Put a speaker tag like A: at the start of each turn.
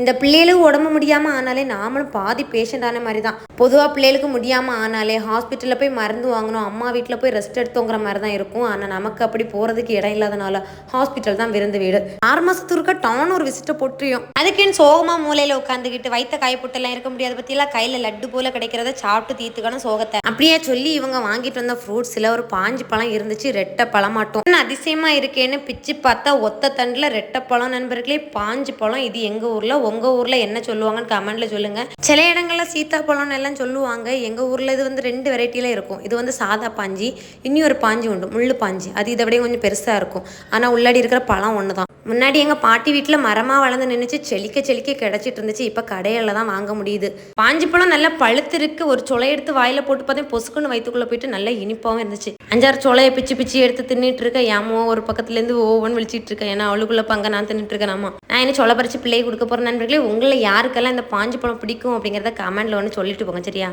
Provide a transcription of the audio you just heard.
A: இந்த பிள்ளைகளுக்கு உடம்பு முடியாமல் ஆனாலே நாமளும் பாதி பேஷண்ட் ஆன மாதிரி தான் பொதுவாக பிள்ளைகளுக்கு முடியாமல் ஆனாலே ஹாஸ்பிட்டலில் போய் மருந்து வாங்கணும் அம்மா வீட்டில் போய் ரெஸ்ட் எடுத்தோங்கிற மாதிரி தான் இருக்கும். ஆனால் நமக்கு அப்படி போகிறதுக்கு இடம் இல்லாதனால ஹாஸ்பிட்டல் தான் விருந்து வீடு. ஆறு மாதத்துக்கு இருக்க டான் ஒரு விசிட்டை போட்டுரியும் அதுக்குன்னு சோகமாக மூலையில் உட்காந்துக்கிட்டு வைத்த காய இருக்க முடியாது. பற்றிலாம் கையில் லட்டு போல கிடைக்கிறத சாப்பிட்டு தீர்த்துக்கணும் சோகத்தை. அப்படியே சொல்லி இவங்க வாங்கிட்டு வந்த ஃப்ரூட்ஸில் ஒரு பாஞ்சு பழம் இருந்துச்சு ரெட்டை பழமாட்டும். என்ன அதிசயமாக இருக்கேன்னு பிச்சு பார்த்தா ஒத்த தண்டில் ரெட்டை பழம் நண்பர்களே பாஞ்சு பழம் இது எங்கள் ஊரில் உங்கள் ஊரில் என்ன சொல்லுவாங்கன்னு கமெண்ட்டில் சொல்லுங்கள் சில இடங்கள்ல சீத்தாப்பழம்னு எல்லாம் சொல்லுவாங்க. எங்கள் ஊரில் இது வந்து ரெண்டு வெரைட்டியில் இருக்கும். இது வந்து சாதா பாஞ்சி இன்னும் ஒரு பாஞ்சி உண்டு முள்ளு பாஞ்சி. அது இதை விட கொஞ்சம் பெருசாக இருக்கும். ஆனால் உள்ளாடி இருக்கிற பழம் ஒன்று தான் முன்னாடி எங்கள் பாட்டி வீட்டில் மரமாக வளர்ந்து நின்றுச்சு செழிக்க செழிக்க கிடச்சிட்டு இருந்துச்சு. இப்போ கடையில் தான் வாங்க முடியுது. பாஞ்சி பழம் நல்லா பழுத்திருக்கு ஒரு சொலை எடுத்து வாயில் போட்டு பார்த்தேன் பொசுக்குன்னு வயிற்றுக்குள்ளே போயிட்டு நல்லா இனிப்பாகவும் இருந்துச்சு. அஞ்சாறு சொலையை பிச்சு பிச்சு எடுத்து தின்னுட்டு இருக்கேன். ஏமோ ஒரு பக்கத்துலேருந்து ஓவன் விழிச்சிட்டு இருக்கேன். ஏன்னா அவளுக்குள்ள பங்க நான் தின்னுட்டு இருக்கேன். ஆமாம் நான் என்ன சொல்ல பறிச்சு பிள்ளையை கொடுக்க போகிறேன் நண்பர்களே. உங்களை யாருக்கெல்லாம் இந்த பாஞ்சி பழம் பிடிக்கும் அப்படிங்கிறத கமெண்ட்ல ஒன்று சொல்லிட்டு போங்க. சரியா?